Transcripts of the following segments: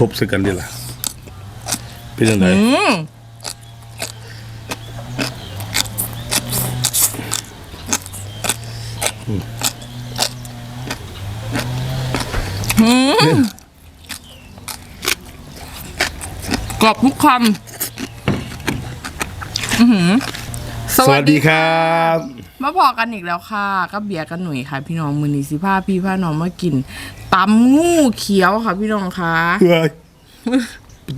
ทบใส่กันดิล่ะเป็นยังไงอืมอืมกรอบทุกคำอื้อหือสวัสดีครับ มาพอกันอีกแล้วค่ะก็เบียร์กันหนุ่ยค่ะ พี่น้องมือนีสิผ้าพี่ผ้าน้องมากินตำงูเขียวค่ะ พี่น้องคะเฮ้ย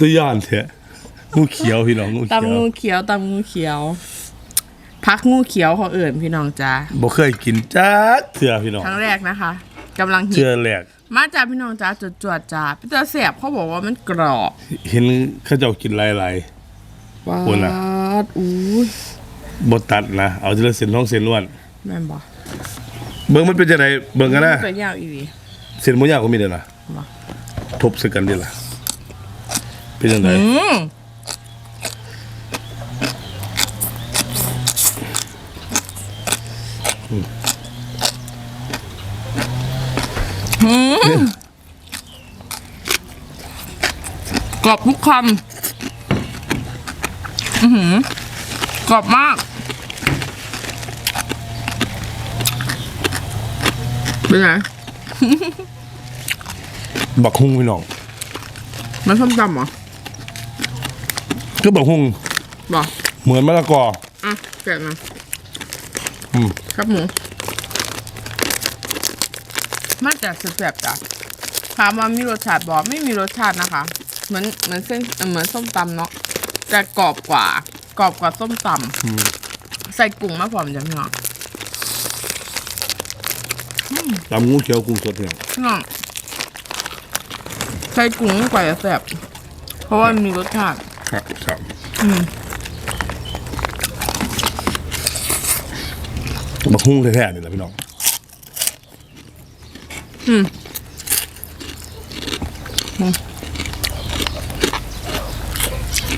ตัวย่านเถอะงูเขียวพี่น้องงูเขียตำวงูเขียวตำงูเขียว พักงูเขียวเขาเอิ่นพี่น้องจ้าบ่เคยกินจ้าเถื่อพี่น้องครั้งแรกนะคะกำลังหิเชื่วอแหลกมาจากพี่น้องจ้าจดจวดจ้าพี่ตาแสบเขาบอกว่ามันกรอบ เห็นเขาเจ้ากินหลายว้าคุณอะดอู้ยๆ บ่ตัดนะเอาทีละเส้นท้องเส้นล้วนแม่นบอกเบิ่งมันเป็นจังไดเบิ่งกันนะเป็นยาวอีหลีเส้นบ่ยาวก็มีเด้อนะบ่ทบใส่กันดิล่ะเป็นยังไงอืมอืมกรอบทุกคำอือหือก รอบมาก เป็นไง บักฮุ่งพี่น้องมันส้มตำเหรอก็บักฮุ่งบอกเหมือนมะละกอ อะแกะมาอืม ครับหมูมาจากสุดแบบจ้ะถามว่ามีรสชาติบอกไม่มีรสชาตินะคะ เหมือนเหมือนเส้นเอ่อเหมือนส้มตำเนาะแต่กรอบกว่า กรอบกว่าส้มตำใส่กุ้งมาพร้อมจ้ะพี่น้องตำงูเขียวกุ้งสดพี่น้องพี่น้องใส่กุ้งกว่าจะแซ่บเพราะว่ามันมีรสชาติครับครับอืมบักฮุ่งแท้ๆนี่แหละพี่น้องอืม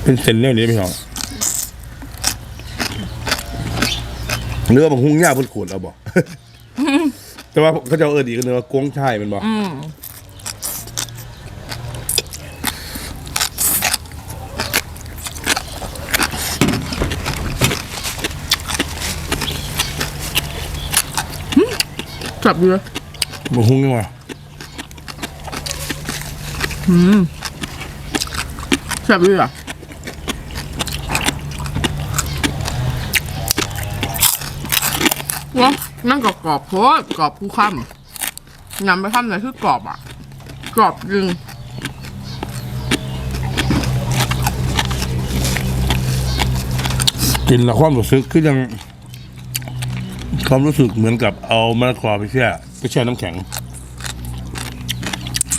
เป็นเส้นแนวนี้พี่น้อง เนื้อบักฮุ่งย่าเพิ่นขูดเอาบ่แต่ว่าเขาจะเอาเอิ้นอีกเนื้อกวงชายแมันบ่อืมจับดีเลยบักฮุ่งยังวะจับดีอ่ วะนั่นกรอบกรอบโพดกรอบผู้ค่ำยำไปค่ำไหนคือกรอบอะ กรอบจริงกินแล้วความรู้สึกคือยังความรู้สึกเหมือนกับเอามะละกอไปแช่ไปแช่น้ำแข็ง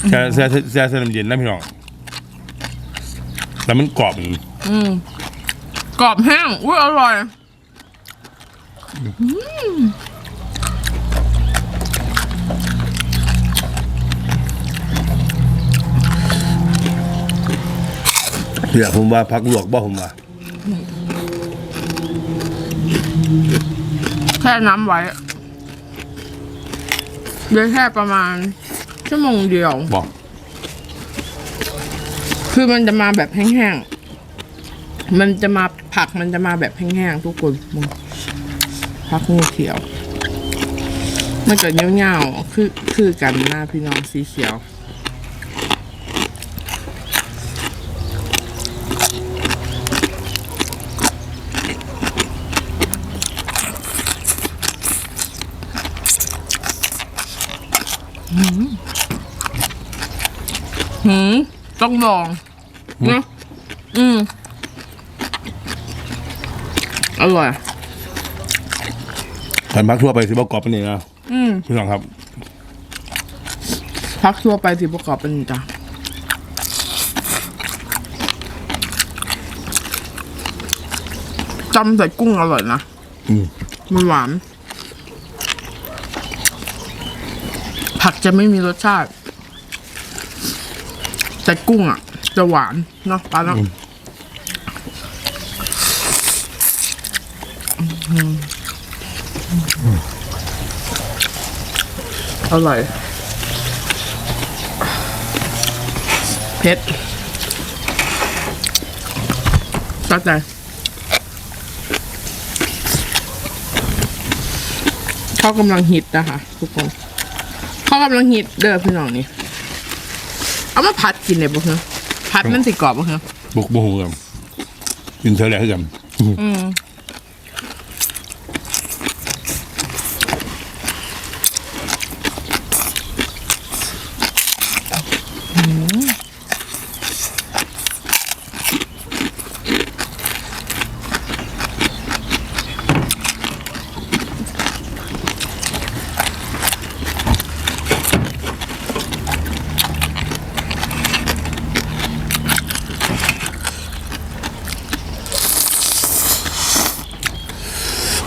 แช่แช่แช่แช่น้ำเย็นนะพี่น้องแล้วมันกรอบอย่างนี้กรอบแห้งอุ้ยอร่อย เดี๋ยวผมว่าพักลวกบ่ผมว่าแค่น้ำไว้เดี๋ยวแค่ประมาณ ชั่วโมงเดียวบอกคือมันจะมาแบบแห้งๆ มันจะมาผักมันจะมาแบบแห้งๆ ทุกคน มึงผักงูเขียว มันจะเงี้ยวๆคือคือกันหน้าพี่น้องสีเขียวหืมต้องลองนะอืม อร่อย ขันพักทั่วไปสิบ่กรอบปานนี้นะอืมพี่น้องครับ พักทั่วไปที่ประกอบเป็นจ้ะจำใส่กุ้งอร่อยนะอืม มันหวาน ผักจะไม่มีรสชาติ แต่กุ้งอะ จะหวานเนาะปลาเนาะ อร่อย เผ็ดตัดใจเขากำลังฮิตนะคะทุกคนเขากำลังฮิตเด้อพี่น้องนี่ เอามาผัดกินเลยบ่เหรอผัดมันสิกรอบบ่เหรอบุกบุกกันกินเท่าไหร่กันอืม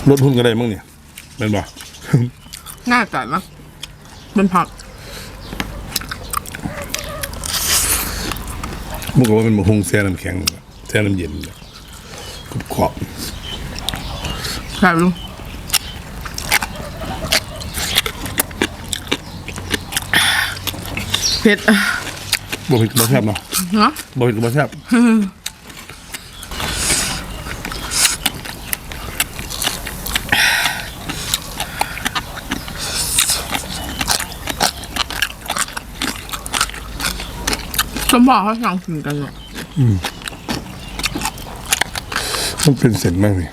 ลดหุ้นกันได้มั้งเนี่ยเป็นบ่น่าจะนะเป็นผักมึงก็ว่าเป็นมะฮุงแช่น้ำแข็งแช่น้ำเย็นกรอบขอบใช่ลูกเผ็ดบ่ผิดบ่แซ่บเนาะเนาะบ่ผิดบ่แซ่บ สมบอกเขาสั่งกินกันเนาะมันเป็นเส้นมากเลย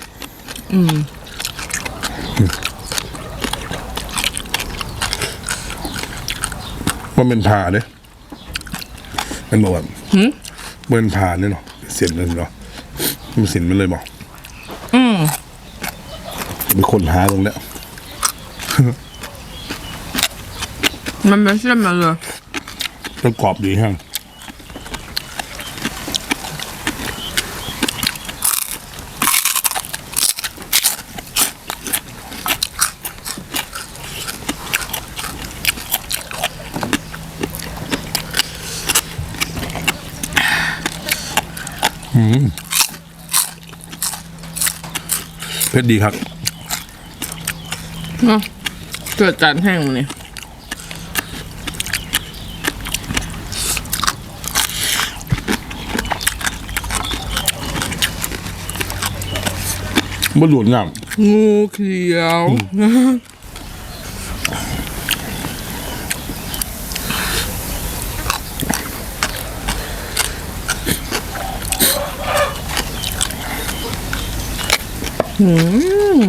มันเป็นผ่าเด้มันบอกว่ามันเป็นผ่าเนี่ยเนาะเป็นเส้นเลยเนาะมันเส้นมันเลยบอกอืมเป็นคนหาตรงเนี้ยมันเป็นเส้นมาเลยมันกรอบดีฮะ เผ็ดดีครับเนาะเกิดจานแห้งมาเนี่ยมันหลวนงามงูเขียว หืม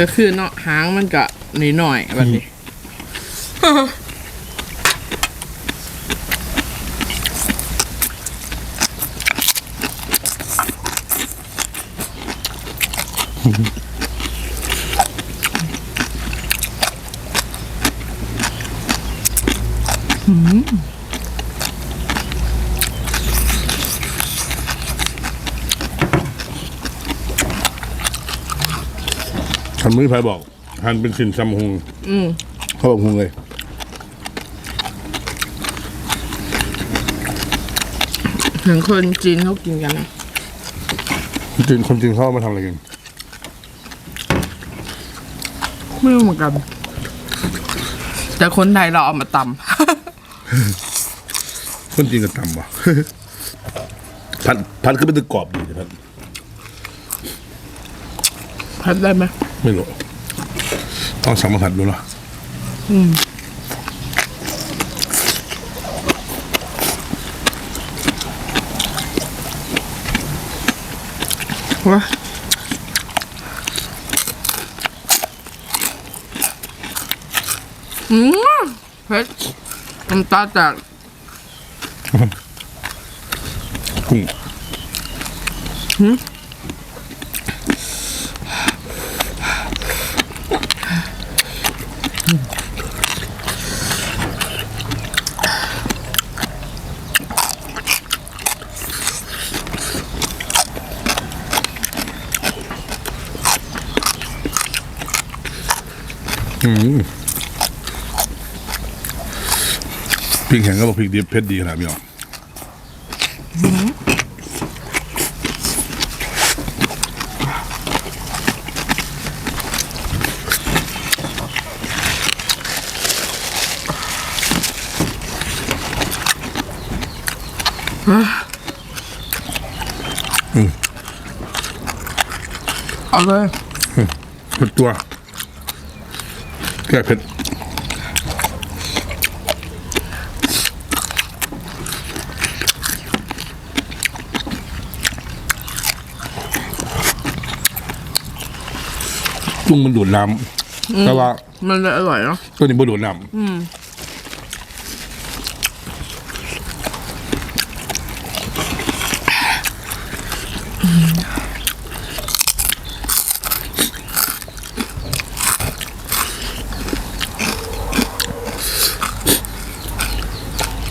ก็คือเนาะหางมันก็นิดหน่อยๆแบบนี้ ทำมือไผบอก หันเป็นสินซัมฮงอืมเขาบอกฮงเลยถึงคนจีนเขากินกันนะจริงคนจริงเขาเอามาทำอะไรกัน ไม่รู้เหมือนกัน แต่คนไทยเราเอามาตคนจริงก็ทำว่ะพัดพัดก็เป็นตะกรอบดีนะพัดำพัดได้ไหมไม่รู้ต้องสัมผัสดูเนาะวะอืมเผ็ดน้ำตาแตกกุ้งอืม พริกแข็งก็บอกพริกดิบเผ็ดดีขนาดพี่น้องเอาเลยสุดตัว แก้เผ็ดจุ้งมันดูดน้ำแต่ว่ามันเลยอร่อยเนาะตัวนี้บ่ดูดน้ำ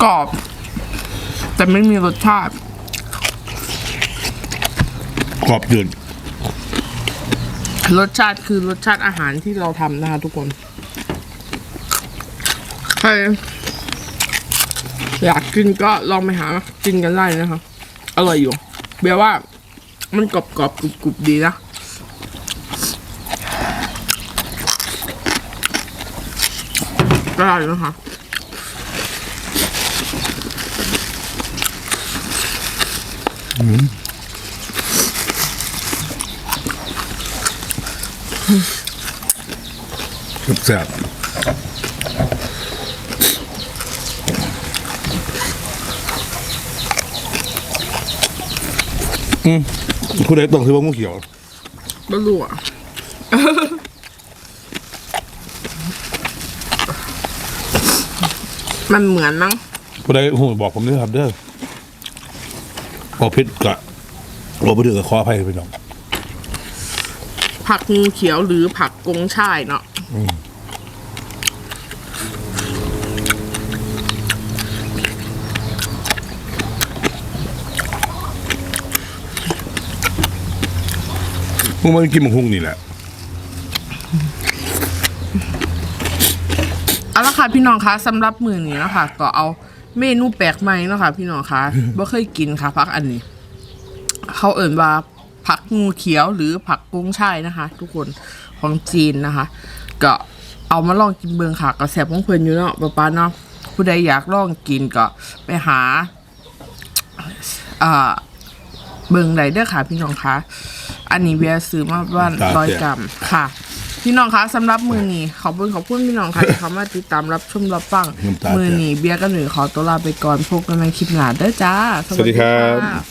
กรอบ แต่ไม่มีรสชาติ กรอบยืนรสชาติคือรสชาติอาหารที่เราทำนะคะทุกคนใครอยากกินก็ลองไปหากินกันได้นะคะอร่อยอยู่เบียร์ว่ามันกรอบกรอบๆกรุบกรุบดีนะก็ได้นะคะ แซ่บอืมผู้ใดต้องซื้อว่างูเขียวไม่รู้อะมันเหมือนมั้งผู้ใดหูบอกผมด้วยครับเด้อพ อพิษกะโรบดือกับคออภัยไปน้องผักงูเขียวหรือผักกงช่ายเนาะมึงมากินมังคุงนี่แหละเอาละค่ะพี่น้องคะสำหรับมือนี้เนาะคะก็เอา เมนูแปลกใหม่เนาะค่ะ พี่น้องคะบ่เคยกินค่ะผักอันนี้ เขาเอ่นว่าผักงูเขียวหรือผักกงช่ายนะคะ ทุกคนของจีนนะคะ ก็เอามาลองกินเบิงค่ะก็แซ่บของเพิ่นอยู่เนาะป้าป้าเนาะผู้ใดอยากลองกินก็ไปหาอ่าเบิงไดเด้อค่ะ พี่น้องคะอันนี้เบียร์ซื้อมาบ้านตาร้อยแซ่บกรัมค่ะ พี่น้องคะสำหรับมือนี้ขอบคุณขอบคุณพี่น้องค่ะที่เข้ามาติดตามรับชมรับฟังน้ำตาแตก มือนี้เบียร์กับหนุ่ยขอตัวลาไปก่อนพบกันในคลิปหน้าเด้อจ้าสวัสดีครับะ